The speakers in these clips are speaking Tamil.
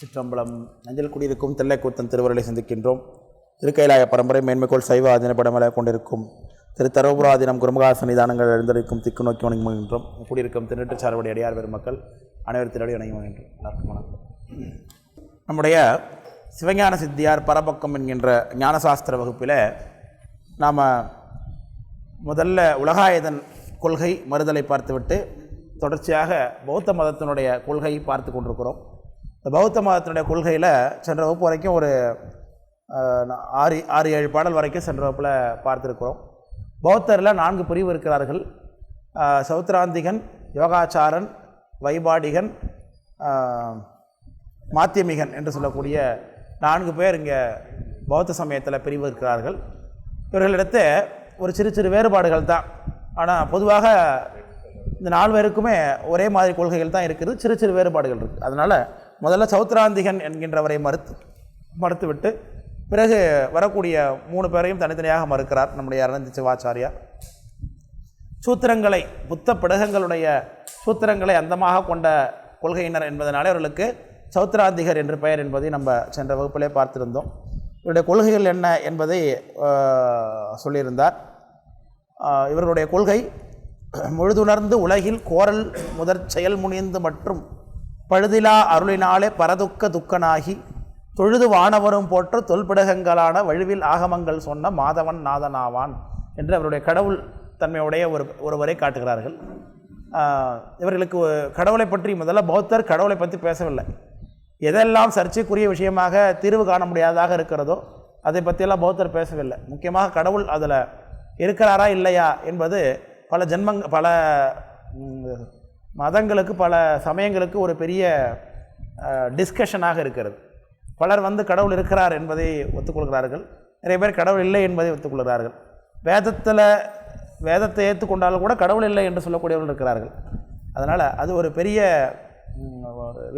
சிற்றம்பலம் நஞ்சல் குடியிருக்கும் தெல்லைக்கூத்தன் திருவருளை சந்திக்கின்றோம். திருக்கைலாய பரம்பரை மேன்மைக்கோள் சைவ ஆதீன படமலை கொண்டிருக்கும் திரு தரோபுராதீனம் குருமகா சன்னிதானங்கள் எழுந்திருக்கும் திக்கு நோக்கி வணங்குகின்றோம் குடியிருக்கும் திருநெட்டு சார்படி அடியார் பெருமக்கள் அனைவர் திருடி வணங்குகின்றோம் எல்லாருக்கும் வணக்கம். நம்முடைய சிவஞான சித்தியார் பரபக்கம் என்கின்ற ஞானசாஸ்திர வகுப்பில் நாம் முதல்ல உலகாயதன் கொள்கை மறுதலை பார்த்துவிட்டு தொடர்ச்சியாக பௌத்த மதத்தினுடைய கொள்கையை பார்த்து கொண்டிருக்கிறோம். இந்த பௌத்த மதத்தினுடைய கொள்கையில் சென்ற வகுப்பு வரைக்கும் ஒரு ஆறு ஆறு ஏழு பாடல் வரைக்கும் சென்ற வகுப்பில் பார்த்துருக்குறோம். பௌத்தரில் நான்கு பிரிவு இருக்கிறார்கள். சௌத்ராந்திகன் யோகாச்சாரன் வைபாடிகன் மாத்தியமிகன் என்று சொல்லக்கூடிய நான்கு பேர் இங்கே பௌத்த சமயத்தில் பிரிவு இருக்கிறார்கள். இவர்களிடத்து ஒரு சிறு சிறு வேறுபாடுகள் தான். ஆனால் பொதுவாக இந்த நாலு பேருக்குமே ஒரே மாதிரி கொள்கைகள் தான் இருக்குது. சிறு சிறு வேறுபாடுகள் இருக்குது அதனால் முதல்ல சௌத்ராந்திகன் என்கின்றவரை மறுத்து மறுத்துவிட்டு பிறகு வரக்கூடிய மூணு பேரையும் தனித்தனியாக மறுக்கிறார் நம்முடைய அரணந்தி சிவாச்சாரியார். சூத்திரங்களை புத்த பிடகங்களுடைய சூத்திரங்களை அந்தமாக கொண்ட கொள்கையினர் என்பதனாலே அவர்களுக்கு சௌத்ராந்திகர் என்று பெயர் என்பதை நம்ம சென்ற வகுப்பிலே பார்த்திருந்தோம். இவருடைய கொள்கைகள் என்ன என்பதை சொல்லியிருந்தார். இவர்களுடைய கொள்கை முழுதுணர்ந்து உலகில் கோரல் முதற் செயல் முனிந்து மற்றும் பழுதிலா அருளினாலே பரதுக்க துக்கனாகி தொழுது வானவரும் போற்ற தொல்பிடகங்களான வழுவில் ஆகமங்கள் சொன்ன மாதவன் நாதனாவான் என்று அவருடைய கடவுள் தன்மையுடைய ஒரு ஒருவரை காட்டுகிறார்கள். இவர்களுக்கு கடவுளை பற்றி முதல்ல பௌத்தர் கடவுளை பற்றி பேசவில்லை. எதெல்லாம் சர்ச்சைக்குரிய விஷயமாக தீர்வு காண முடியாததாக இருக்கிறதோ அதை பற்றியெல்லாம் பௌத்தர் பேசவில்லை. முக்கியமாக கடவுள் அதில் இருக்கிறாரா இல்லையா என்பது பல ஜென்மங் பல மதங்களுக்கு பல சமயங்களுக்கு ஒரு பெரிய டிஸ்கஷனாக இருக்கிறது. பலர் வந்து கடவுள் இருக்கிறார் என்பதை ஒத்துக்கொள்கிறார்கள். நிறைய பேர் கடவுள் இல்லை என்பதை ஒத்துக்கொள்கிறார்கள். வேதத்தில் வேதத்தை ஏற்றுக்கொண்டாலும் கூட கடவுள் இல்லை என்று சொல்லக்கூடியவர்கள் இருக்கிறார்கள். அதனால் அது ஒரு பெரிய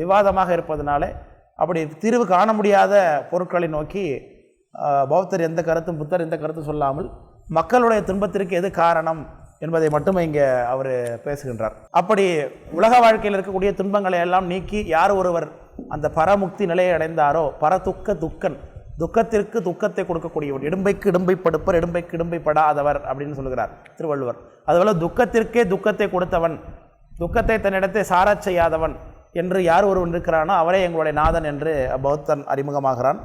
விவாதமாக இருப்பதனாலே அப்படி தீர்வு காண முடியாத பொருட்களை நோக்கி பௌத்தர் எந்த கருத்தும் புத்தர் எந்த கருத்தும் சொல்லாமல் மக்களுடைய துன்பத்திற்கு எது காரணம் என்பதை மட்டுமே இங்கே அவர் பேசுகின்றார். அப்படி உலக வாழ்க்கையில் இருக்கக்கூடிய துன்பங்களை எல்லாம் நீக்கி யார் ஒருவர் அந்த பரமுக்தி நிலையை அடைந்தாரோ பரதுக்க துக்கன் துக்கத்திற்கு துக்கத்தை கொடுக்கக்கூடியவர் இடும்பைக்கு இடும்பை படுப்பர் இடும்பைக்கு இடும்பை படாதவர் அப்படின்னு சொல்லுகிறார் திருவள்ளுவர். அதுபோல் துக்கத்திற்கே துக்கத்தை கொடுத்தவன் துக்கத்தை தன்னிடத்தை சாரச் செய்யாதவன் என்று யார் ஒருவன் இருக்கிறானோ அவரே எங்களுடைய நாதன் என்று பௌத்தன் அறிமுகமாகிறான்.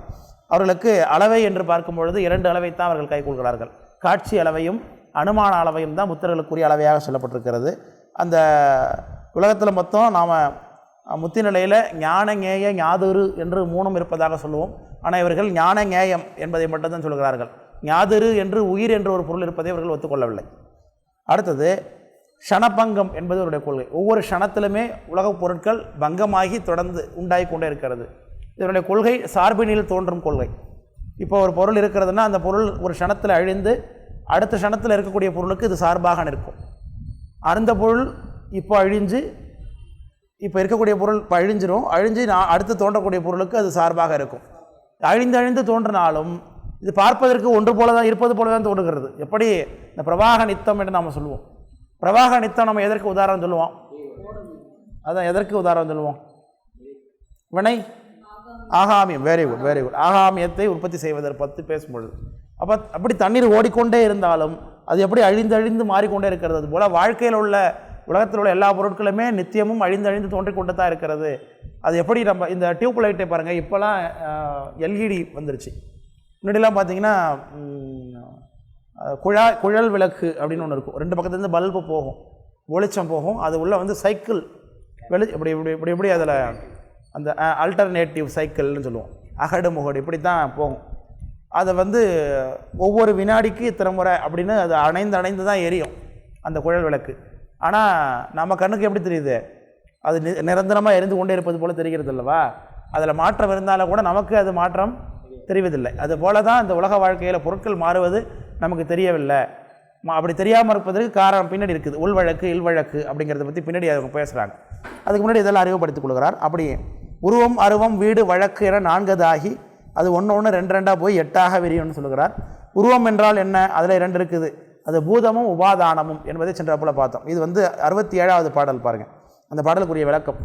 அவர்களுக்கு அளவை என்று பார்க்கும் பொழுது இரண்டு அளவைத்தான் அவர்கள் கைக்கொள்கிறார்கள் காட்சி அளவையும் அனுமான அளவையும் தான் புத்தர்களுக்குரிய அளவையாக சொல்லப்பட்டிருக்கிறது. அந்த உலகத்தில் மொத்தம் நாம் முத்தி நிலையில் ஞான ஞேய ஞாதுரு என்று மூணும் இருப்பதாக சொல்லுவோம். ஆனால் இவர்கள் ஞான ஞேயம் என்பதை மட்டும்தான் சொல்கிறார்கள். ஞாதுரு என்று உயிர் என்ற ஒரு பொருள் இருப்பதை இவர்கள் ஒத்துக்கொள்ளவில்லை. அடுத்தது ஷணபங்கம் என்பது அவருடைய கொள்கை. ஒவ்வொரு க்ஷணத்திலுமே உலகப் பொருட்கள் பங்கமாகி தொடர்ந்து உண்டாகி கொண்டே இருக்கிறது. இதனுடைய கொள்கை சார்பினில் தோன்றும் கொள்கை. இப்போ ஒரு பொருள் இருக்கிறதுனா அந்த பொருள் ஒரு க்ஷணத்தில் அழிந்து அடுத்த க்ஷணத்தில் இருக்கக்கூடிய பொருளுக்கு இது சார்பாக நிற்கும். அந்த பொருள் இப்போ அழிஞ்சு இப்போ இருக்கக்கூடிய பொருள் இப்போ அழிஞ்சிரும். அழிஞ்சு நான் அடுத்து தோன்றக்கூடிய பொருளுக்கு அது சார்பாக இருக்கும். அழிந்து அழிந்து தோன்றினாலும் இது பார்ப்பதற்கு ஒன்று போல தான் இருப்பது போல தான் தோன்றுகிறது. எப்படி? இந்த பிரவாக நித்தம் என்று நாம் சொல்லுவோம். பிரவாக நித்தம் நம்ம எதற்கு உதாரணம் சொல்லுவோம்? அதான் எதற்கு உதாரணம் சொல்லுவோம்? வினை? ஆகாமியம். வெரி குட் வெரி குட் ஆகாமியத்தை உற்பத்தி செய்வதற்கு பற்றி பேசும்பொழுது. அப்போ அப்படி தண்ணீர் ஓடிக்கொண்டே இருந்தாலும் அது எப்படி அழிந்து அழிந்து மாறிக்கொண்டே இருக்கிறது? அது போல் வாழ்க்கையில் உள்ள உலகத்தில் உள்ள எல்லா பொருட்களுமே நித்தியமும் அழிந்து அழிந்து கொண்டு தான் இருக்கிறது. அது எப்படி நம்ம இந்த டியூப் லைட்டை பாருங்கள் இப்போலாம் எல்இடி வந்துருச்சு. முன்னாடிலாம் பார்த்தீங்கன்னா குழா குழல் விளக்கு அப்படின்னு ஒன்று இருக்கும். ரெண்டு பக்கத்துலேருந்து பல்பு போகும். ஒளிச்சம் போகும். அது உள்ளே வந்து சைக்கிள். வெளி இப்படி இப்படி இப்படி இப்படி அதில் அந்த அல்டர்னேட்டிவ் சைக்கிள்னு சொல்லுவோம் அகடு முகடு இப்படி தான் போகும். அதை வந்து ஒவ்வொரு வினாடிக்கு இத்தனை முறை அப்படின்னு அது அணைந்து அணைந்து தான் எரியும் அந்த குழல் விளக்கு. ஆனால் நம்ம கண்ணுக்கு எப்படி தெரியுது? அது நி நிரந்தரமாக எரிந்து கொண்டே இருப்பது போல் தெரிகிறது அல்லவா? அதில் மாற்றம் இருந்தாலும் கூட நமக்கு அது மாற்றம் தெரிவதில்லை. அது போல தான் இந்த உலக வாழ்க்கையில் பொருட்கள் மாறுவது நமக்கு தெரியவில்லை. அப்படி தெரியாமல் இருப்பதற்கு காரணம் பின்னாடி இருக்குது. உள்வழக்கு இல்வழக்கு அப்படிங்கிறத பற்றி பின்னாடி அவங்க பேசுகிறாங்க அதுக்கு முன்னாடி இதெல்லாம் அறிவுப்படுத்திக் கொள்கிறார். அப்படி உருவம் அருவம் வீடு வழக்கு என நான்கதாகி அது ஒன்று ஒன்று ரெண்டு ரெண்டாக போய் எட்டாக விரியும்னு சொல்லுகிறார். உருவம் என்றால் என்ன? அதில் ரெண்டு இருக்குது. அது பூதமும் உபாதானமும் என்பதை சென்ற போல பார்த்தோம். இது வந்து அறுபத்தி ஏழாவது பாடல் பாருங்கள் அந்த பாடலுக்குரிய விளக்கம்.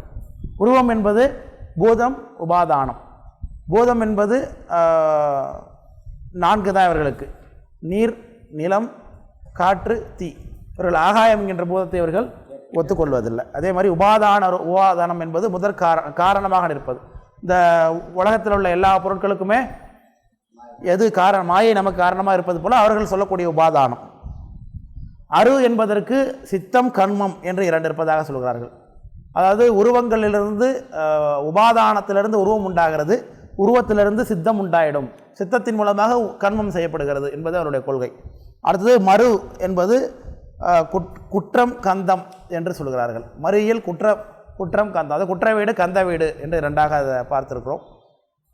உருவம் என்பது பூதம் உபாதானம். பூதம் என்பது நான்கு தான் இவர்களுக்கு. நீர் நிலம் காற்று தீ. இவர்கள் ஆகாயம் என்கின்ற பூதத்தை இவர்கள் ஒத்துக்கொள்வதில்லை. அதே மாதிரி உபாதான உபாதானம் என்பது முதற் காரணமாக நிற்பது. இந்த உலகத்தில் உள்ள எல்லா பொருட்களுக்குமே எது காரணம் மாயை நமக்கு காரணமாக இருப்பது போல் அவர்கள் சொல்லக்கூடிய உபாதானம். அரு என்பதற்கு சித்தம் கண்மம் என்று இரண்டு இருப்பதாக சொல்கிறார்கள். அதாவது உருவங்களிலிருந்து உபாதானத்திலிருந்து உருவம் உண்டாகிறது உருவத்திலிருந்து சித்தம் உண்டாயிடும். சித்தத்தின் மூலமாக கண்மம் செய்யப்படுகிறது என்பது அவருடைய கொள்கை. அடுத்தது மறு என்பது குட்- குற்றம் கந்தம் என்று சொல்கிறார்கள். மறுயியல் குற்ற குற்றம் கந்தம் அது குற்ற வீடு கந்த வீடு என்று ரெண்டாக அதை பார்த்துருக்கிறோம்.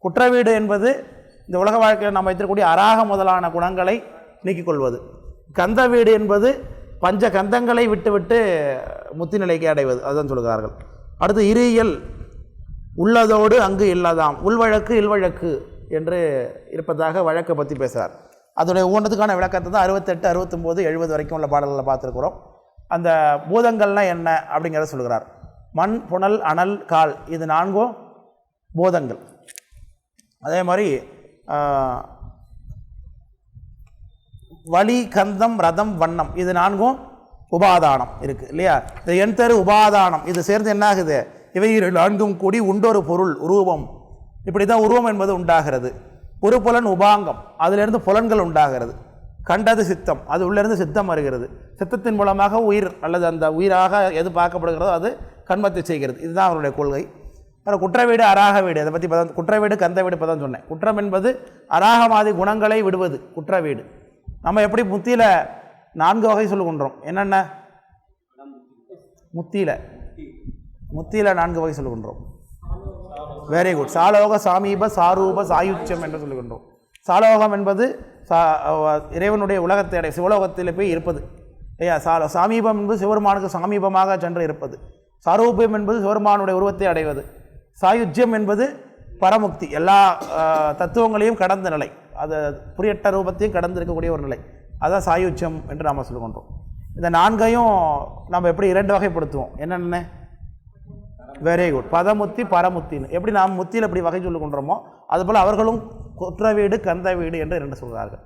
குற்ற வீடு என்பது இந்த உலக வாழ்க்கையில் நம்ம வைத்திருக்கக்கூடிய அராக முதலான குணங்களை நீக்கிக் கொள்வது கந்த வீடு என்பது பஞ்ச கந்தங்களை விட்டுவிட்டு முத்தி நிலைக்கு அடைவது அதுதான் சொல்கிறார்கள். அடுத்து இருயியல் உள்ளதோடு அங்கு இல்லாதாம் உள்வழக்கு இல்வழக்கு என்று இருப்பதாக வழக்கை பற்றி பேசுகிறார். அதோடைய ஒவ்வொன்றதுக்கான விளக்கத்தை தான் அறுபத்தெட்டு அறுபத்தொம்போது எழுபது வரைக்கும் உள்ள பாடல்களில் பார்த்துருக்குறோம். அந்த பூதங்கள்லாம் என்ன அப்படிங்கிறத சொல்கிறார். மண் புனல் அனல் கால் இது நான்கும் பூதங்கள். அதே மாதிரி வலி கந்தம் ரதம் வண்ணம் இது நான்கும் உபாதானம் இருக்குது இல்லையா? இந்த என் தரு உபாதானம் இது சேர்ந்து என்ன ஆகுது இவை நான்கும் கூடி உண்டொரு பொருள் உருவம். இப்படி தான் உருவம் என்பது உண்டாகிறது. ஒரு புலன் உபாங்கம் அதிலிருந்து புலன்கள் உண்டாகிறது. கண்டது சித்தம். அது உள்ளிருந்து சித்தம் வருகிறது. சித்தத்தின் மூலமாக உயிர் அல்லது அந்த உயிராக எது பார்க்கப்படுகிறதோ அது கண்மத்தை செய்கிறது. இதுதான் அவருடைய கொள்கை. அப்புறம் குற்ற வீடு அராக வீடு. அதை பற்றி பதம் குற்ற வீடு கந்த வீடு பதம் சொன்னேன். குற்றம் என்பது அராகமாதி குணங்களை விடுவது குற்ற வீடு. நம்ம எப்படி முத்தியில் நான்கு வகை சொல்லுகின்றோம். என்னென்ன? முத்தியில். முத்தியில் நான்கு வகை சொல்லுகின்றோம். வெரி குட் சாலோக சாமீப சாரூப சாயுச்சியம் என்று சொல்லுகின்றோம். சாலோகம் என்பது சா இறைவனுடைய உலகத்தை அடை சிவலோகத்தில் போய் இருப்பது. இல்லையா சால சாமீபம் என்பது சிவருமானுக்கு சாமீபமாக சென்று இருப்பது. சாரூபியம் என்பது சிவருமானுடைய உருவத்தை அடைவது. சாயுஜ்யம் என்பது பரமுக்தி. எல்லா தத்துவங்களையும் கடந்த நிலை. அது புரியட்ட ரூபத்தையும் கடந்து இருக்கக்கூடிய ஒரு நிலை. அதான் சாயுஜ்யம் என்று நாம் சொல்லுகின்றோம். இந்த நான்கையும் நம்ம எப்படி இரண்டு வகைப்படுத்துவோம். என்னென்ன? வெரி குட் பதமுத்தி பரமுத்தின்னு. எப்படி நாம் முத்தியில் எப்படி வகை சொல்லிக் கொண்டோமோ அதுபோல் அவர்களும் குற்ற வீடு கந்த வீடு என்று இரண்டு சொல்கிறார்கள்.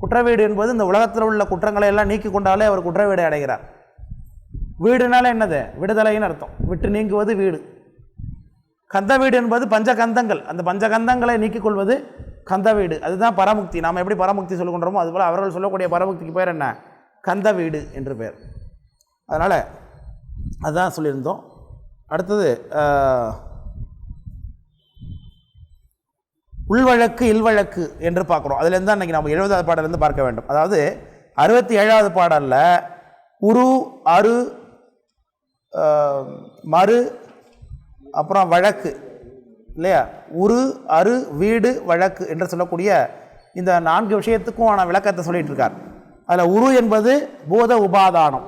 குற்ற வீடு என்பது இந்த உலகத்தில் உள்ள குற்றங்களை எல்லாம் நீக்கி கொண்டாலே அவர் குற்ற வீடு அடைகிறார். வீடுனால என்னது? விடுதலைன்னு அர்த்தம். விட்டு நீங்குவது வீடு. கந்த வீடு என்பது பஞ்சகந்தங்கள். அந்த பஞ்சகந்தங்களை நீக்கிக் கொள்வது கந்த வீடு அதுதான் பரமுக்தி. நாம் எப்படி பரமுக்தி சொல்லுகின்றோமோ கொண்டோமோ அதுபோல் அவர்கள் சொல்லக்கூடிய பரமுக்திக்கு பேர் என்ன? கந்த வீடு என்று பேர். அதனால் அதுதான் சொல்லியிருந்தோம். அடுத்தது உள்வழக்கு இல்வழக்கு என்று பார்க்குறோம். அதுலேருந்து தான் இன்றைக்கி நம்ம எழுபதாவது பாடலேருந்து பார்க்க வேண்டும். அதாவது அறுபத்தி ஏழாவது பாடலில் உரு அரு மறு அப்புறம் வழக்கு இல்லையா? உரு அரு வீடு வழக்கு என்று சொல்லக்கூடிய இந்த நான்கு விஷயத்துக்கும் ஆனால் விளக்கத்தை சொல்லிகிட்டு இருக்கார். அதில் உரு என்பது பூத உபாதானம்.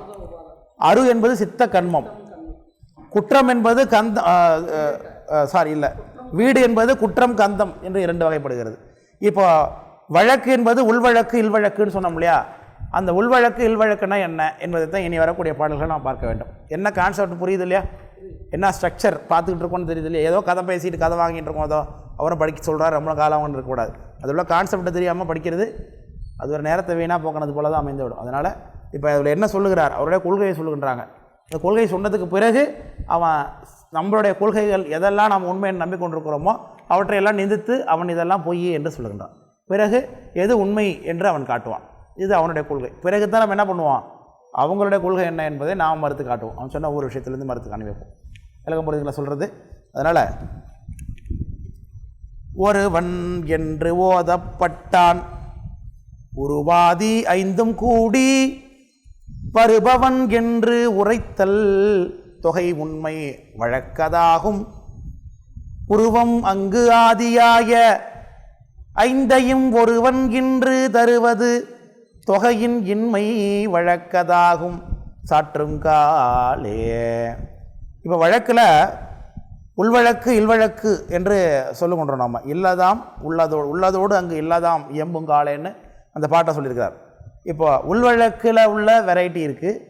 அரு என்பது சித்த கண்மம். குற்றம் என்பது கந்த சாரி இல்லை. வீடு என்பது குற்றம் கந்தம் என்று இரண்டு வகைப்படுகிறது. இப்போ வழக்கு என்பது உள்வழக்கு இல்வழக்குன்னு சொன்னோம் இல்லையா? அந்த உள்வழக்கு இல்வழக்குனா என்ன என்பதை தான் இனி வரக்கூடிய பாடல்களை நாம் பார்க்க வேண்டும். என்ன கான்செப்ட் புரியுது இல்லையா? என்ன ஸ்ட்ரக்சர் பார்த்துக்கிட்டு இருக்கோம்னு தெரியுது இல்லையா? ஏதோ கதை பேசிட்டு கதை வாங்கிட்டு இருக்கோம் ஏதோ. அவரும் படிக்க சொல்கிறார் ரொம்ப காலம் வாங்கிட்டு இருக்கக்கூடாது. அது உள்ள கான்செப்டை தெரியாமல் படிக்கிறது அது ஒரு நேரத்தை வீணாக போக்கினது போல தான் அமைந்துவிடும். அதனால் இப்போ அதில் என்ன சொல்லுகிறார்? அவருடைய கொள்கையை சொல்லுகின்றாங்க. இந்த கொள்கை சொன்னதுக்கு பிறகு அவன் நம்மளுடைய கொள்கைகள் எதெல்லாம் நாம் உண்மையை நம்பிக்கொண்டிருக்கிறோமோ அவற்றையெல்லாம் நிந்தித்து அவன் இதெல்லாம் பொய் என்று சொல்லுகின்றான். பிறகு எது உண்மை என்று அவன் காட்டுவான். இது அவனுடைய கொள்கை. பிறகு தான் நம்ம என்ன பண்ணுவான்? அவங்களுடைய கொள்கை என்ன என்பதை நாம் மறுத்து காட்டுவோம். அவன் சொன்ன ஒவ்வொரு விஷயத்துலேருந்து மறுத்து காணி வைப்போம். விளக்கம் புரியுதுங்களா சொல்கிறது அதனால் ஒருவன் என்று ஓதப்பட்டான் உருவாதி ஐந்தும் கூடி பருபவன் என்று உரைத்தல் தொகை உண்மை வழக்கதாகும். உருவம் அங்கு ஆதியாய ஐந்தையும் ஒருவன் இன்று தருவது தொகையின் இன்மை வழக்கதாகும். சாற்றுங்காலே இப்போ வழக்கில் உள்வழக்கு இல்வழக்கு என்று சொல்லுகின்றோம் நம்ம இல்லதாம் உள்ளதோடு உள்ளதோடு அங்கு இல்லதாம் இயம்புங்காலேன்னு அந்த பாட்டை சொல்லியிருக்கிறார். இப்போ உள்வழக்கில் உள்ள வெரைட்டி இருக்குது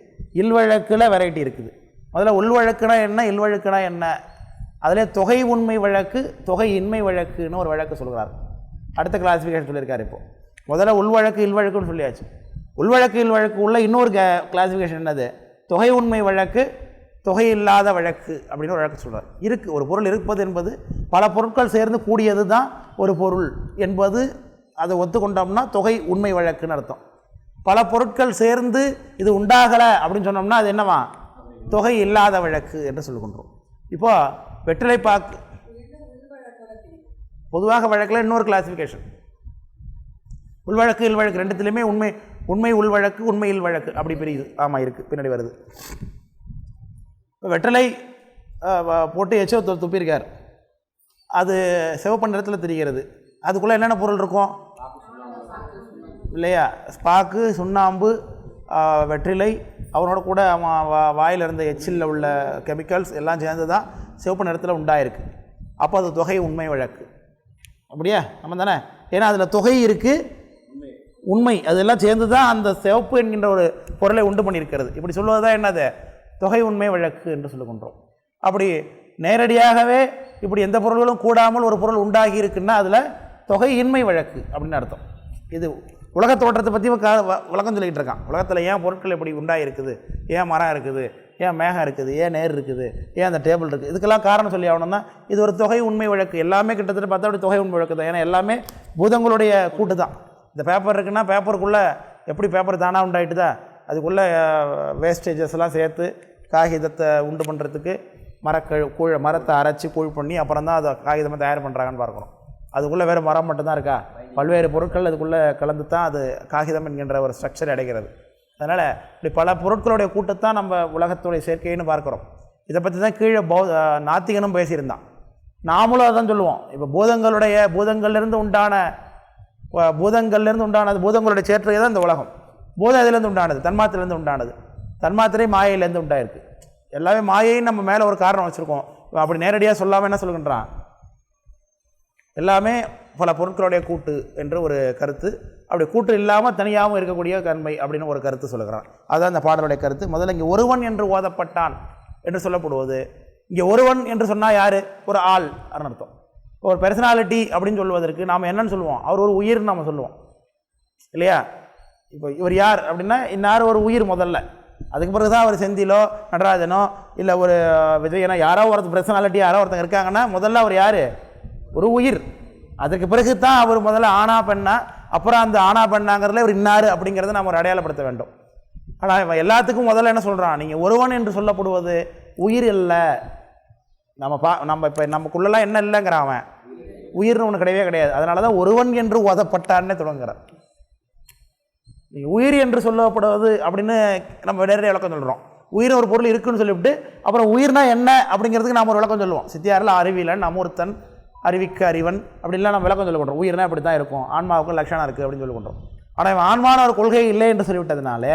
இல்வழக்கில் வெரைட்டி இருக்குது. முதல்ல உள்வழக்குனா என்ன இல்வழக்குனா என்ன? அதிலே தொகை உண்மை வழக்கு தொகை இன்மை வழக்குன்னு ஒரு வழக்கு சொல்கிறார் அடுத்த கிளாஸிஃபிகேஷன் சொல்லியிருக்காரு இப்போது முதல்ல உள்வழக்கு இல்வழக்குன்னு சொல்லியாச்சு. உள்வழக்கு இல்வழக்கு உள்ள இன்னொரு கிளாசிஃபிகேஷன் என்னது? தொகை உண்மை வழக்கு தொகை இல்லாத வழக்கு அப்படின்னு ஒரு வழக்கு சொல்கிறார் இருக்குது ஒரு பொருள் இருப்பது என்பது பல பொருட்கள் சேர்ந்து கூடியது தான் ஒரு பொருள் என்பது அதை ஒத்துக்கொண்டோம்னா தொகை உண்மை வழக்குன்னு அர்த்தம். பல பொருட்கள் சேர்ந்து இது உண்டாகலை அப்படின்னு சொன்னோம்னா அது என்னவா? தொகை இல்லாத வழக்கு என்று சொல்லுகின்றோம். இப்போ வெற்றிலை பாக்கு பொதுவாக வழக்கில் இன்னொரு கிளாசிஃபிகேஷன் உள்வழக்கு இல்வழக்கு ரெண்டுத்துலேயுமே உண்மை உண்மை உள்வழக்கு உண்மை இல்வழக்கு அப்படி பிரியுது. ஆமாம் இருக்குது பின்னாடி வருது. இப்போ வெற்றிலை போட்டு எச்சோ துப்பியிருக்கார். அது சிவப்பு நிறத்தில் தெரிகிறது. அதுக்குள்ளே என்னென்ன பொருள் இருக்கும்? இல்லையா? ஸ்பாக்கு சுண்ணாம்பு வெற்றிலை அவனோட கூட அவன் வா- வாயில இருந்த எச்சிலில் உள்ள கெமிக்கல்ஸ் எல்லாம் சேர்ந்து தான் சிவப்பு நிறத்தில் உண்டாயிருக்கு. அப்போ அது தொகை உண்மை வழக்கு. அப்படியா? நம்ம தானே ஏன்னா அதில் தொகை இருக்குது உண்மை. அதெல்லாம் சேர்ந்து தான் அந்த சிவப்பு என்கின்ற ஒரு பொருளை உண்டு பண்ணியிருக்கிறது. இப்படி சொல்வது தான் என்னது? தொகை உண்மை வழக்கு என்று சொல்லுகின்றோம். அப்படி நேரடியாகவே இப்படி எந்த பொருள்களும் கூடாமல் ஒரு பொருள் உண்டாகி இருக்குன்னா அதில் தொகை இன்மை வழக்கு அப்படின்னு அர்த்தம். இது உலக தோற்றத்தை பற்றி விளக்கம் சொல்லிக்கிட்டு இருக்கான். உலகத்தில் ஏன் பொருட்கள் இப்படி உண்டாயிருக்குது ஏன் மரம் இருக்குது? ஏன் மேகம் இருக்குது? ஏன் நேர் இருக்குது? ஏன் அந்த டேபிள் இருக்குது இதுக்கெல்லாம் காரணம் சொல்லி ஆகணும்னா இது ஒரு தொகை உண்மை வழக்கு. எல்லாமே கிட்டத்தட்ட பார்த்தா அப்படி தொகை உண்மை வழக்கு தான். ஏன்னா எல்லாமே பூதங்களுடைய கூட்டு தான். இந்த பேப்பர் இருக்குன்னா பேப்பருக்குள்ளே எப்படி பேப்பர் தானாக உண்டாயிட்டுதா? அதுக்குள்ளே வேஸ்டேஜஸ்லாம் சேர்த்து காகிதத்தை உண்டு பண்ணுறதுக்கு மரக்கழு கூழ மரத்தை அரைச்சி கூழ் பண்ணி அப்புறம் தான் அதை காகிதமாக தயார் பண்ணுறாங்கன்னு பார்க்குறோம் அதுக்குள்ளே வேறு மரம் மட்டும்தான் இருக்கா? பல்வேறு பொருட்கள் அதுக்குள்ளே கலந்து தான் அது காகிதம் என்கின்ற ஒரு ஸ்ட்ரக்சர் அடைகிறது. அதனால் இப்படி பல பொருட்களுடைய கூட்டத்தான் நம்ம உலகத்துடைய சேர்க்கைன்னு பார்க்குறோம். இதை பற்றி தான் கீழே பௌ நாத்திகனும் பேசியிருந்தான். நாமளும் அதான் சொல்லுவோம். இப்போ பூதங்களுடைய பூதங்கள்லேருந்து உண்டான பூதங்கள்லேருந்து உண்டானது பூதங்களுடைய சேர்க்கை தான் இந்த உலகம். பூதம் இதுலேருந்து உண்டானது? தன்மாத்திலேருந்து உண்டானது. தன்மாத்திரை மாயையிலேருந்து உண்டாயிருக்கு. எல்லாமே மாயைன்னு நம்ம மேலே ஒரு காரணம் வச்சுருக்கோம். அப்படி நேரடியாக சொல்லாமல் என்ன சொல்லுகின்றான் எல்லாமே பல பொருட்களுடைய கூட்டு என்று ஒரு கருத்து. அப்படி கூட்டு இல்லாமல் தனியாகவும் இருக்கக்கூடிய தன்மை அப்படின்னு ஒரு கருத்து சொல்லுகிறான். அதுதான் அந்த பாடலுடைய கருத்து. முதல்ல இங்கே ஒருவன் என்று ஓதப்பட்டான் என்று சொல்லப்படுவது. இங்கே ஒருவன் என்று சொன்னால் யார்? ஒரு ஆள் அப்படின்னு அர்த்தம். ஒரு பெர்சனாலிட்டி அப்படின்னு சொல்வதற்கு நாம் என்னன்னு சொல்லுவோம்? அவர் ஒரு உயிர்னு நம்ம சொல்லுவோம். இல்லையா? இப்போ இவர் யார் அப்படின்னா இன்னார் ஒரு உயிர் முதல்ல. அதுக்கு பிறகு தான் அவர் செந்திலோ நடராஜனோ இல்லை ஒரு விஜயனோ யாரோ ஒருத்தர் பர்சனாலிட்டி யாரோ ஒருத்தங்க இருக்காங்கன்னா முதல்ல அவர் யார்? ஒரு உயிர். அதுக்கு பிறகு தான் அவர் முதல்ல ஆனா பெண்ணா அப்புறம் அந்த ஆனா பெண்ணாங்கிறதுல இவர் இன்னார் அப்படிங்கிறத நம்ம ஒரு அடையாளப்படுத்த வேண்டும். ஆனால் இவன் எல்லாத்துக்கும் முதல்ல என்ன சொல்கிறான் நீங்கள் ஒருவன் என்று சொல்லப்படுவது உயிர் இல்லை. நம்ம பா நம்ம இப்போ நமக்குள்ளெல்லாம் என்ன இல்லைங்கிறான் அவன். உயிர்னு ஒன்று கிடையவே கிடையாது. அதனால தான் ஒருவன் என்று உதப்பட்டான்னே தொடங்குறான். நீ உயிர் என்று சொல்லப்படுவது அப்படின்னு நம்ம நேரடியாக விளக்கம் சொல்கிறோம் உயிர் ஒரு பொருள் இருக்குன்னு சொல்லிவிட்டு அப்புறம் உயிர்னா என்ன அப்படிங்கிறதுக்கு நாம் ஒரு விளக்கம் சொல்லுவோம். சித்தியாரில் அறிவியலன் அமூர்த்தன் அறிவிக்க அறிவன் அப்படின்லாம் நம்ம விளக்கம் சொல்லிக் கொண்டோம் உயிர்னா இப்படி தான் இருக்கும். ஆன்மாவுக்கும் லட்சணம் இருக்குது அப்படின்னு சொல்லிக் கொண்டோம் ஆனால் இவன் ஆன்மான ஒரு கொள்கை இல்லை என்று சொல்லிவிட்டதுனால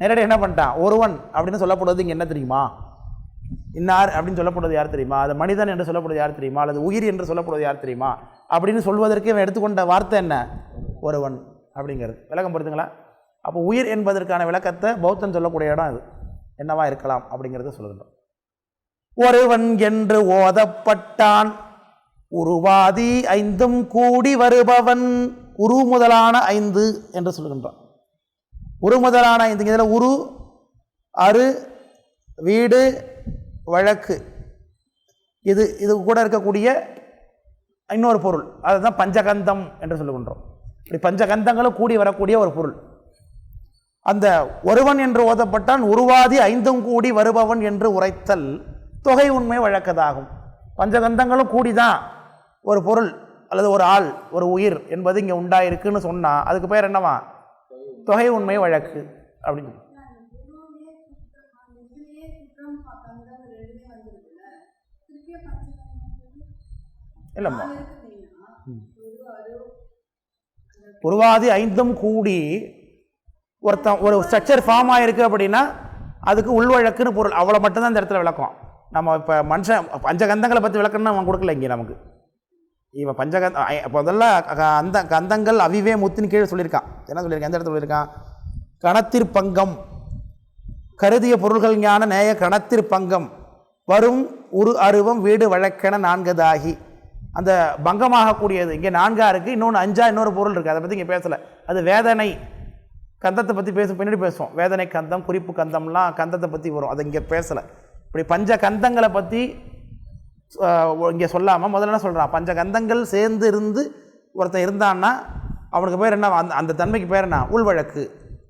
நேரடியாக என்ன பண்ணிட்டான்? ஒருவன் அப்படின்னு சொல்லப்படுவது இங்கே என்ன தெரியுமா? இன்னார் அப்படின்னு சொல்லப்படுவது யார் தெரியுமா? அது மனிதன் என்று சொல்லப்படுவது யார் தெரியுமா? அல்லது உயிர் என்று சொல்லப்படுவது யார் தெரியுமா? அப்படின்னு சொல்வதற்கு இவன் எடுத்துக்கொண்ட வார்த்தை என்ன? ஒருவன் அப்படிங்கிறது. விளக்கம் பொறுத்துங்களா அப்போ உயிர் என்பதற்கான விளக்கத்தை பௌத்தன் சொல்லக்கூடிய இடம் அது. என்னவா இருக்கலாம் அப்படிங்கிறத சொல்லுகின்றோம். ஒருவன் என்று ஓதப்பட்டான். உருவாதி ஐந்தும் கூடி வருபவன் உரு முதலான ஐந்து என்று சொல்கின்றான். உரு முதலான ஐந்து இதில் உரு அரு வீடு வழக்கு. இது இது கூட இருக்கக்கூடிய இன்னொரு பொருள். அதுதான் பஞ்சகந்தம் என்று சொல்லுகின்றோம் இப்படி பஞ்சகந்தங்களும் கூடி வரக்கூடிய ஒரு பொருள். அந்த ஒருவன் என்று ஓதப்பட்டான் உருவாதி ஐந்தும் கூடி வருபவன் என்று உரைத்தல் தொகை உண்மை வழக்கதாகும். பஞ்சகந்தங்களும் கூடிதான். ஒரு பொருள் அல்லது ஒரு ஆள் ஒரு உயிர் என்பது இங்கே உண்டாயிருக்குன்னு சொன்னால் அதுக்கு பேர் என்னவா? தொகை உண்மை வழக்கு அப்படின்னு இல்லைம்மா. உருவாதி ஐந்தும் கூடி ஒருத்தன் ஒரு ஸ்ட்ரக்சர் ஃபார்ம் ஆகிருக்கு அப்படின்னா அதுக்கு உள்வழக்குன்னு பொருள். அவ்வளோ மட்டும்தான் இந்த இடத்துல விளக்கம். நம்ம இப்போ மனுஷன் பஞ்சகந்தங்களை பற்றி விளக்கணும்னு அவன் கொடுக்கல இங்கே நமக்கு. இவன் பஞ்சகந்த ஐ- முதல்ல க- அந்த கந்தங்கள் அவிவே முத்தின் கீழே சொல்லியிருக்கான். என்ன சொல்லியிருக்கான்? எந்த இடத்துல சொல்லியிருக்கான்? கணத்திற்பங்கம். கருதிய பொருள்கள் ஞான நேய கணத்திற்பங்கம். வரும் உரு அருவம் வீடு வழக்கென நான்கதாகி. அந்த பங்கமாகக்கூடியது. இங்கே நான்காக இருக்குது இன்னொன்று அஞ்சா இன்னொரு பொருள் இருக்குது அதை பற்றி இங்கே பேசலை. அது வேதனை. கந்தத்தை பற்றி பேச பின்னாடி பேசுவோம். வேதனை கந்தம் குறிப்பு கந்தம்லாம் கந்தத்தை பற்றி வரும். அதை இங்கே பேசலை. இப்படி பஞ்ச கந்தங்களை பற்றி இங்கே சொல்லாமல் முதல்ல என்ன சொல்கிறான் பஞ்ச கந்தங்கள் சேர்ந்து இருந்து ஒருத்தன் இருந்தான்னா அவனுக்கு பேர் என்ன? அந்த அந்த தன்மைக்கு பேர் என்ன? உள் வழக்கு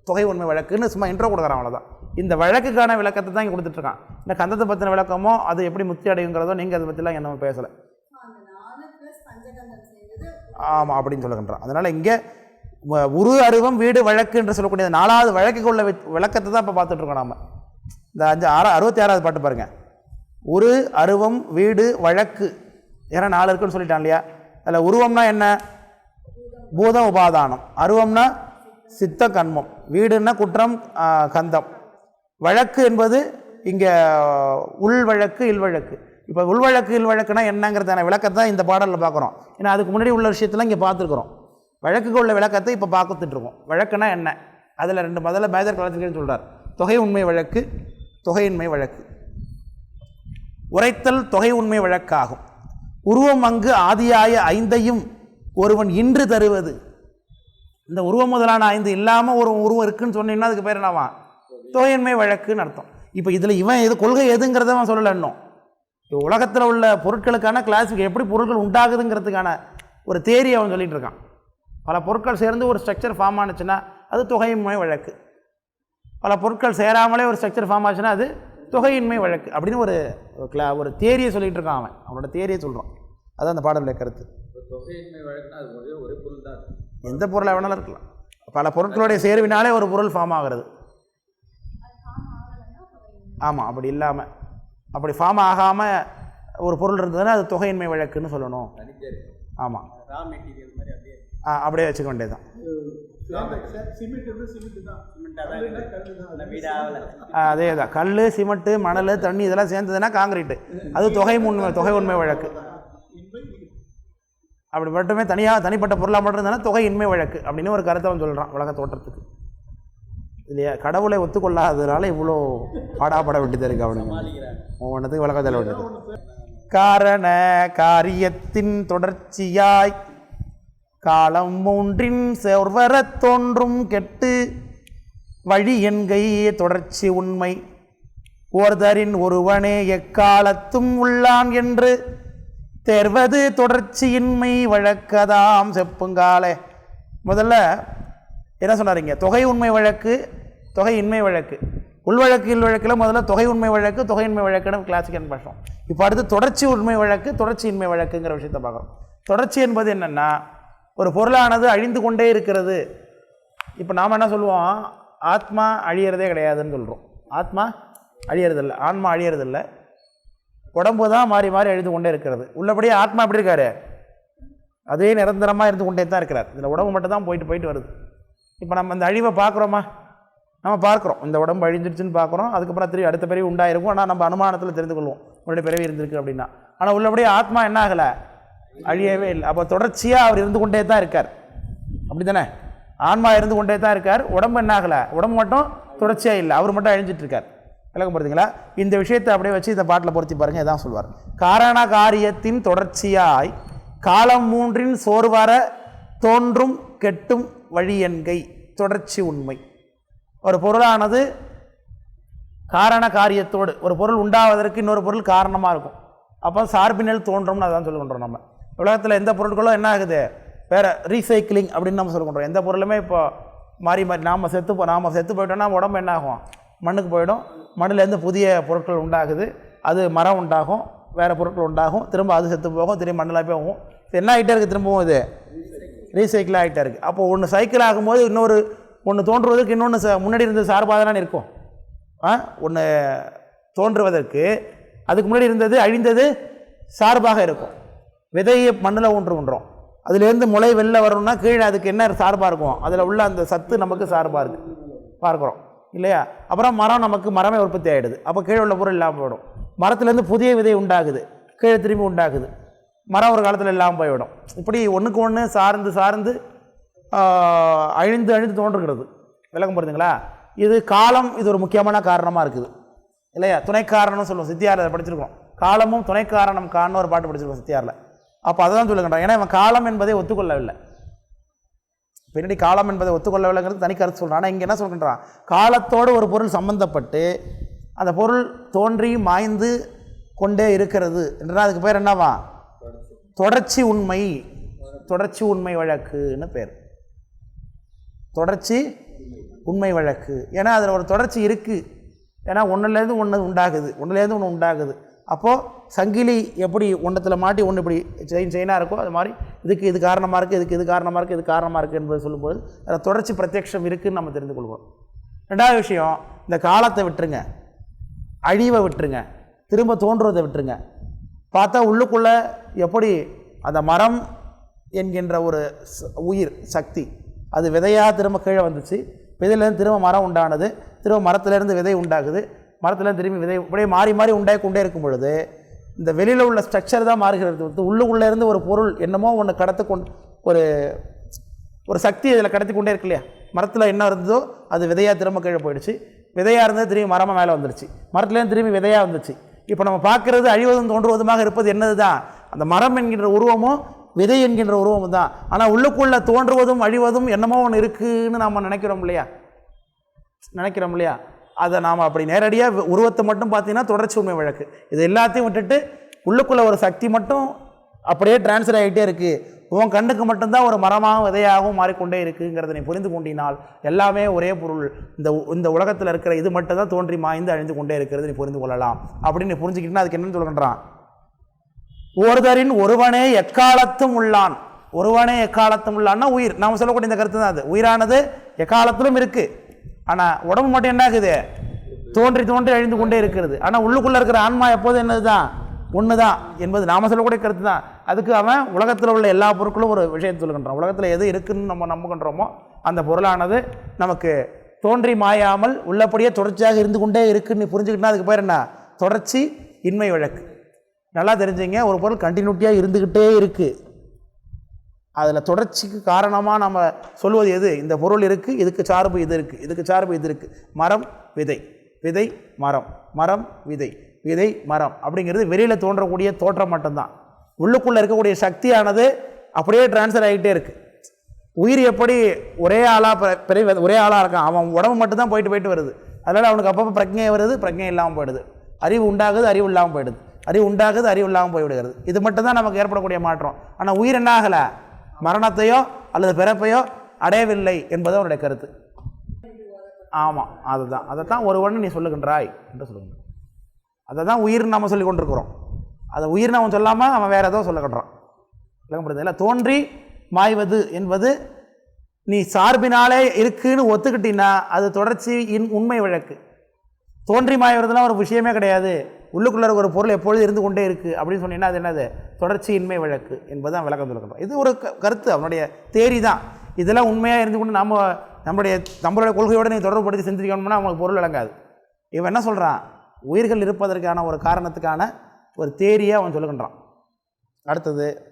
தொகை உண்மை வழக்குன்னு சும்மா இன்ட்ரோ கொடுக்குறான் அவ்வளோதான் இந்த வழக்குக்கான விளக்கத்தை தான் இங்கே கொடுத்துட்ருக்கான் இந்த கந்தத்தை பற்றின விளக்கமோ அது எப்படி முக்தி அடையுங்கிறதோ நீங்கள் அதை பற்றிலாம் என்ன பேசலை. ஆமாம் அப்படின்னு சொல்லுகின்றான். அதனால் இங்கே வ- உரு அருவம் வீடு வழக்கு என்று சொல்லக்கூடிய நாலாவது வழக்குக்குள்ள விளக்கத்தை தான் இப்போ பார்த்துட்ருக்கோம் நாம். இந்த அஞ்சு ஆறா அறுபத்தி ஆறாவது பாட்டு பாருங்கள் ஒரு அருவம் வீடு வழக்கு. ஏன்னா நாலு இருக்குன்னு சொல்லிட்டான் இல்லையா? அதில் உருவம்னா என்ன? பூதம் உபாதானம். அருவம்னா சித்த கண்மம் வீடுன்னா குற்றம் கந்தம். வழக்கு என்பது இங்கே உள் வழக்கு இல் வழக்கு. இப்போ உள் வழக்கு இல் என்னங்கிறதான விளக்கத்தை தான் இந்த பாடலில் பார்க்குறோம். ஏன்னா அதுக்கு முன்னாடி உள்ள விஷயத்தெல்லாம் இங்கே பார்த்துருக்குறோம். வழக்குக்கு உள்ள விளக்கத்தை இப்போ பார்த்துட்டு வழக்குனா என்ன? அதில் ரெண்டு முதல்ல மேஜர் கலத்துக்கேன்னு சொல்கிறார் தொகை உண்மை வழக்கு தொகையின்மை வழக்கு. உரைத்தல் தொகை உண்மை வழக்காகும். உருவம் அங்கு ஆதியாய ஐந்தையும் ஒருவன் இன்று தருவது. இந்த உருவம் முதலான ஐந்து இல்லாமல் ஒரு உருவம் இருக்குன்னு சொன்னீங்கன்னா அதுக்கு பேர் என்னவா? தொகையின்மை வழக்குன்னு அர்த்தம். இப்போ இதில் இவன் எது கொள்கை எதுங்கிறத அவன் சொல்லலை இன்னும். உலகத்தில் உள்ள பொருட்களுக்கான கிளாஸுக்கு எப்படி பொருட்கள் உண்டாகுதுங்கிறதுக்கான ஒரு தேரி அவன் சொல்லிட்டு இருக்கான். பல பொருட்கள் சேர்ந்து ஒரு ஸ்ட்ரக்சர் ஃபார்ம் ஆனுச்சுன்னா அது தொகையின்மை வழக்கு. பல பொருட்கள் சேராமலே ஒரு ஸ்ட்ரக்சர் ஃபார்ம் ஆச்சுன்னா அது தொகையின்மை வழக்கு அப்படின்னு ஒரு கிளா ஒரு தேரியை சொல்லிட்டு இருக்கான் அவன். அவனோட தேரியை சொல்கிறான் அதான் அந்த பாடலுடைய கருத்து. எந்த பொருளை வேணாலும் இருக்கலாம். பல பொருட்களுடைய சேர்வினாலே ஒரு பொருள் ஃபார்ம் ஆகிறது. ஆமாம் அப்படி இல்லாமல் அப்படி ஃபார்ம் ஆகாமல் ஒரு பொருள் இருந்ததுன்னா அது தொகையின்மை வழக்குன்னு சொல்லணும். ஆமாம் ஆ அப்படியே வச்சுக்க வேண்டியதுதான். இருக்குது அதே தான். கல் சிமெண்ட்டு மணல் தண்ணி இதெல்லாம் சேர்ந்ததுன்னா காங்கிரீட்டு அது தொகை உண்மை தொகை உண்மை வழக்கு. அப்படி மட்டுமே தனியாக தனிப்பட்ட பொருளாக மட்டும் தொகை இன்மை வழக்கு அப்படின்னு ஒரு கருத்தை அவன் சொல்கிறான் உலக தோற்றத்துக்கு. இல்லையா? கடவுளை ஒத்துக்கொள்ளாததுனால இவ்வளோ பாடாப்பட வேண்டியது இருக்கு அவனுக்கு. ஒவ்வொன்றத்துக்கு வேண்டியது காரண காரியத்தின் தொடர்ச்சியாய் காலம் மூன்றின் செவ்வரத் தோன்றும் கெட்டு வழி என்கை தொடர்ச்சி உண்மை. ஓர்தரின் ஒருவனே எக்காலத்தும் உள்ளான் என்று தேர்வது தொடர்ச்சியின்மை வழக்கதாம் செப்புங்காலே. முதல்ல என்ன சொன்னாருங்க? தொகை உண்மை வழக்கு தொகை இன்மை வழக்கு உள்வழக்கு இல் வழக்கில் முதல்ல தொகை உண்மை வழக்கு தொகை இன்மை வழக்குன்னு கிளாசிக்கன் பண்ணுறோம் இப்போ அடுத்து தொடர்ச்சி உண்மை வழக்கு தொடர்ச்சி இன்மை வழக்குங்கிற விஷயத்தை பார்க்குறோம் தொடர்ச்சி என்பது என்னென்னா ஒரு பொருளானது அழிந்து கொண்டே இருக்கிறது. இப்போ நாம் என்ன சொல்லுவோம்? ஆத்மா அழியிறதே கிடையாதுன்னு சொல்கிறோம் ஆத்மா அழியறதில்லை. ஆன்மா அழியறதில்லை. உடம்பு தான் மாறி மாறி அழிந்து கொண்டே இருக்கிறது. உள்ளபடியே ஆத்மா எப்படி இருக்காரு? அதே நிரந்தரமாக இருந்து கொண்டே தான் இருக்கிறார். இதில் உடம்பு மட்டும் தான் போயிட்டு போயிட்டு வருது. இப்போ நம்ம இந்த அழிவை பார்க்குறோமா? நம்ம பார்க்குறோம். இந்த உடம்பு அழிஞ்சிருச்சுன்னு பார்க்குறோம். அதுக்கப்புறம் திரும்பி அடுத்த பிறவி உண்டாயிருக்கும். ஆனால் நம்ம அனுமானத்தில் தெரிந்து கொள்வோம். உங்களுடைய பிறவி இருந்திருக்கு அப்படின்னா. ஆனால் உள்ளபடியே ஆத்மா என்ன ஆகலை? அழியவே இல்லை. அப்போ தொடர்ச்சியாக அவர் இருந்து கொண்டே தான் இருக்கார். அப்படி தானே ஆன்மா இருந்து கொண்டே தான் இருக்கார். உடம்பு என்ன ஆகலை? உடம்பு மட்டும் தொடர்ச்சியாக இல்லை. அவர் மட்டும் அழிஞ்சிட்டு இருக்கார். விளக்கம் பார்த்தீங்களா இந்த விஷயத்தை அப்படியே வச்சு இந்த பாட்டில் பொருத்தி பாருங்க. இதான் சொல்வார். காரண காரியத்தின் தொடர்ச்சியாய் காலம் மூன்றின் சோர்வர தோன்றும் கெட்டும் வழி என்கை. தொடர்ச்சி உண்மை. ஒரு பொருளானது காரண காரியத்தோடு ஒரு பொருள் உண்டாவதற்கு இன்னொரு பொருள் காரணமாக இருக்கும். அப்போ சார்பினல் தோன்றும்னு அதான் சொல்லுகின்றோம் நம்ம. உலகத்தில் எந்த பொருட்களும் என்ன ஆகுது? வேறு ரீசைக்கிளிங் அப்படின்னு நம்ம சொல்லுகின்றோம் எந்த பொருளுமே இப்போ மாறி மாறி நாம் செத்து போ நாம் செத்து போயிட்டோம்னா உடம்பு என்ன ஆகும்? மண்ணுக்கு போயிடும். மண்ணுலேருந்து புதிய பொருட்கள் உண்டாகுது. அது மரம் உண்டாகும். வேறு பொருட்கள் உண்டாகும். திரும்ப அது செத்து போகும். திரும்ப மண்ணில் போகும். என்ன ஆகிட்டே இருக்குது திரும்பவும் இது? ரீசைக்கிள் ஆகிட்டே இருக்குது அப்போது ஒன்று சைக்கிள் ஆகும்போது இன்னொரு ஒன்று தோன்றுவதற்கு இன்னொன்று ச முன்னாடி இருந்த சார்பாக தானே இருக்கும். ஆ? ஒன்று தோன்றுவதற்கு அதுக்கு முன்னாடி இருந்தது அழிந்தது சார்பாக இருக்கும். விதையை மண்ணில் ஊன்றுகின்றோம். அதுலேருந்து முளை வெளில வரணும்னா கீழே அதுக்கு என்ன சார்பாக இருக்கும் அதில் உள்ள அந்த சத்து நமக்கு சார்பாக இருக்குது பார்க்குறோம். இல்லையா? அப்புறம் மரம் நமக்கு மரமே உற்பத்தி ஆகிடுது அப்போ கீழே உள்ள பொருள் இல்லாமல் போயிடும். மரத்துலேருந்து புதிய விதை உண்டாகுது. கீழே திரும்பி உண்டாகுது. மரம் ஒரு காலத்தில் இல்லாமல் போய்விடும். இப்படி ஒன்றுக்கு ஒன்று சார்ந்து சார்ந்து அழிந்து அழிந்து தோன்றுகிறது. விளக்கம் புரியுதுங்களா இது காலம் இது ஒரு முக்கியமான காரணமாக இருக்குது. இல்லையா? துணை காரணம்னு சொல்லுவோம். சித்தியாரில் அதை படிச்சிருக்கோம் காலமும் துணை காரணம் ஒரு பாட்டு படிச்சிருக்கோம் சித்தியாரில். அப்போ அதை தான் சொல்லுகின்றான் ஏன்னா இவன் காலம் என்பதை ஒத்துக்கொள்ளவில்லை. பின்னாடி காலம் என்பதை ஒத்துக்கொள்ளவில்லைங்கிறது தனி கருத்து சொல்கிறான் ஆனால் இங்கே என்ன சொல்கின்றான் காலத்தோடு ஒரு பொருள் சம்பந்தப்பட்டு அந்த பொருள் தோன்றி மாய்ந்து கொண்டே இருக்கிறது. என்றால் அதுக்கு பேர் என்னவா? தொடர்ச்சி உண்மை தொடர்ச்சி உண்மை வழக்குன்னு பேர். தொடர்ச்சி உண்மை வழக்கு. ஏன்னா அதில் ஒரு தொடர்ச்சி இருக்குது ஏன்னா ஒன்றுலேருந்து ஒன்று உண்டாகுது. ஒன்றுலேருந்து ஒன்று உண்டாகுது. அப்போது சங்கிலி எப்படி ஒன்றத்தில் மாட்டி ஒன்று இப்படி செயின் செயினாக இருக்கோ அது மாதிரி இதுக்கு இது காரணமாக இருக்குது இதுக்கு இது காரணமாக இருக்குது இது காரணமாக இருக்குது என்பது சொல்லும்போது அதில் தொடர்ச்சி பிரத்யக்ஷம் இருக்குதுன்னு நம்ம தெரிந்து கொள்வோம் ரெண்டாவது விஷயம் இந்த காலத்தை விட்டுருங்க. அழிவை விட்டுருங்க. திரும்ப தோன்றுவதை விட்டுருங்க. பார்த்தா உள்ளுக்குள்ளே எப்படி அந்த மரம் என்கின்ற ஒரு உயிர் சக்தி அது விதையாக திரும்ப கீழே வந்துச்சு. விதையிலேருந்து திரும்ப மரம் உண்டானது. திரும்ப மரத்துலேருந்து விதை உண்டாகுது. மரத்துலேருந்து திரும்பி விதை இப்படியே மாறி மாறி உண்டாகி கொண்டே இருக்கும் பொழுது இந்த வெளியில் உள்ள ஸ்ட்ரக்சர் தான் மாறுகிறது. உள்ளுக்குள்ளே இருந்து ஒரு பொருள் என்னமோ ஒன்று கடத்து கொண்டு ஒரு ஒரு சக்தி இதில் கடத்தி கொண்டே இருக்கு இல்லையா? மரத்தில் என்ன இருந்ததோ அது விதையாக திரும்ப கீழே போயிடுச்சு. விதையாக இருந்தது திரும்பி மரமாக மேலே வந்துருச்சு. மரத்துலேருந்து திரும்பி விதையாக வந்துச்சு. இப்போ நம்ம பார்க்குறது அழிவதும் தோன்றுவதுமாக இருப்பது என்னது தான் அந்த மரம் என்கின்ற உருவமும் விதை என்கின்ற உருவமும் தான். ஆனால் உள்ளுக்குள்ளே தோன்றுவதும் அழிவதும் என்னமோ ஒன்று இருக்குன்னு நாம் நினைக்கிறோம் இல்லையா? நினைக்கிறோம் இல்லையா? அதை நாம் அப்படி நேரடியாக உருவத்தை மட்டும் பார்த்தீங்கன்னா தொடர்ச்சி உண்மை வழக்கு. இது எல்லாத்தையும் விட்டுட்டு உள்ளுக்குள்ளே ஒரு சக்தி மட்டும் அப்படியே டிரான்ஸ்ஃபர் ஆகிட்டே இருக்குது உன் கண்ணுக்கு மட்டும்தான் ஒரு மரமாகவும் விதையாகவும் மாறிக்கொண்டே இருக்குங்கிறத நீ புரிந்து கொண்டினால் எல்லாமே ஒரே பொருள். இந்த உ- இந்த உலகத்தில் இருக்கிற இது மட்டும் தான் தோன்றி மாய்ந்து அழிந்து கொண்டே இருக்கிறது நீ புரிந்து கொள்ளலாம். அப்படின்னு நீ அதுக்கு என்னன்னு சொல்கின்றான் ஒருதரின் ஒருவனே எக்காலத்தும் உள்ளான். ஒருவனே எக்காலத்தும் உள்ளான்னா உயிர். நாம் சொல்லக்கூடிய இந்த கருத்து தான் அது. உயிரானது எக்காலத்திலும் இருக்குது ஆனால் உடம்பு மட்டும் என்ன ஆகுது தோன்றி தோன்றி அழிந்து கொண்டே இருக்கிறது. ஆனால் உள்ளுக்குள்ளே இருக்கிற ஆன்மா எப்போது என்னது தான் ஒன்று தான் என்பது நாம சொல்லக்கூடிய கருத்து தான். அதுக்கு அவன் உலகத்தில் உள்ள எல்லா பொருட்களும் ஒரு விஷயத்தை சொல்லுகின்றான். உலகத்தில் எது இருக்குன்னு நம்ம நம்புகின்றோமோ அந்த பொருளானது நமக்கு தோன்றி மாயாமல் உள்ளபடியே தொடர்ச்சியாக இருந்து கொண்டே இருக்குன்னு நீ புரிஞ்சுக்கிட்டா அதுக்கு பேர் என்ன? தொடர்ச்சி இன்மை வழக்கு. நல்லா தெரிஞ்சுங்க ஒரு பொருள் கண்டினியூட்டியாக இருந்துக்கிட்டே இருக்குது அதில் தொடர்ச்சிக்கு காரணமாக நம்ம சொல்வது எது? இந்த பொருள் இருக்குது இதுக்கு சார்பு இது இருக்குது இதுக்கு சார்பு இது இருக்குது மரம் விதை. விதை மரம். மரம் விதை. விதை மரம். அப்படிங்கிறது வெளியில் தோன்றக்கூடிய தோற்றம் மட்டும்தான். உள்ளுக்குள்ளே இருக்கக்கூடிய சக்தியானது அப்படியே ட்ரான்ஸ்ஃபர் ஆகிட்டே இருக்குது உயிர் எப்படி ஒரே ஆளாக பெரிய ஒரே ஆளாக இருக்கான்? அவன் உடம்பு மட்டும்தான் போயிட்டு போயிட்டு வருது. அதனால் அவனுக்கு அப்பப்போ பிரஜை வருது பிரஜை இல்லாமல் போயிடுது. அறிவு உண்டாகுது அறிவு இல்லாமல் போயிடுது. அறிவு உண்டாகுது அறிவு இல்லாமல் போய்விடுகிறது இது மட்டும்தான் நமக்கு ஏற்படக்கூடிய மாற்றம். ஆனால் உயிர் என்ன ஆகலை? மரணத்தையோ அல்லது பிறப்பையோ அடையவில்லை என்பது அவனுடைய கருத்து. ஆமாம் அதுதான். அதை தான் ஒருவன் நீ சொல்லுகின்றாய் என்று சொல்லுகின்ற அதை தான் உயிர் நம்ம சொல்லி கொண்டிருக்கிறோம். அதை உயிர் நம்ம சொல்லாமல் நம்ம வேறு ஏதோ சொல்லுகின்றான். விளக்கப்படுது இல்லை தோன்றி மாய்வது என்பது நீ சார்பினாலே இருக்குன்னு ஒத்துக்கிட்டின்னா அது தொடர்ச்சி இன் உண்மை வழக்கு. தோன்றி மாய்வதுலாம் ஒரு விஷயமே கிடையாது. உள்ளுக்குள்ள ஒரு பொருள் எப்பொழுது இருந்து கொண்டே இருக்குது அப்படின்னு சொன்னீங்கன்னா அது என்னது? தொடர்ச்சியின்மை வழக்கு என்பது தான் விளக்கம் சொல்லுகிறோம் இது ஒரு க- கருத்து. அவனுடைய தேரி தான் இதெல்லாம் உண்மையாக இருந்து கொண்டு நம்ம நம்முடைய நம்மளுடைய கொள்கையோடு நீ தொடர்புபடுத்தி சிந்திக்கணும்னா அவங்களுக்கு பொருள் விளங்காது. இவன் என்ன சொல்கிறான் உயிர்கள் இருப்பதற்கான ஒரு காரணத்துக்கான ஒரு தேரியை அவன் சொல்லுகின்றான். அடுத்தது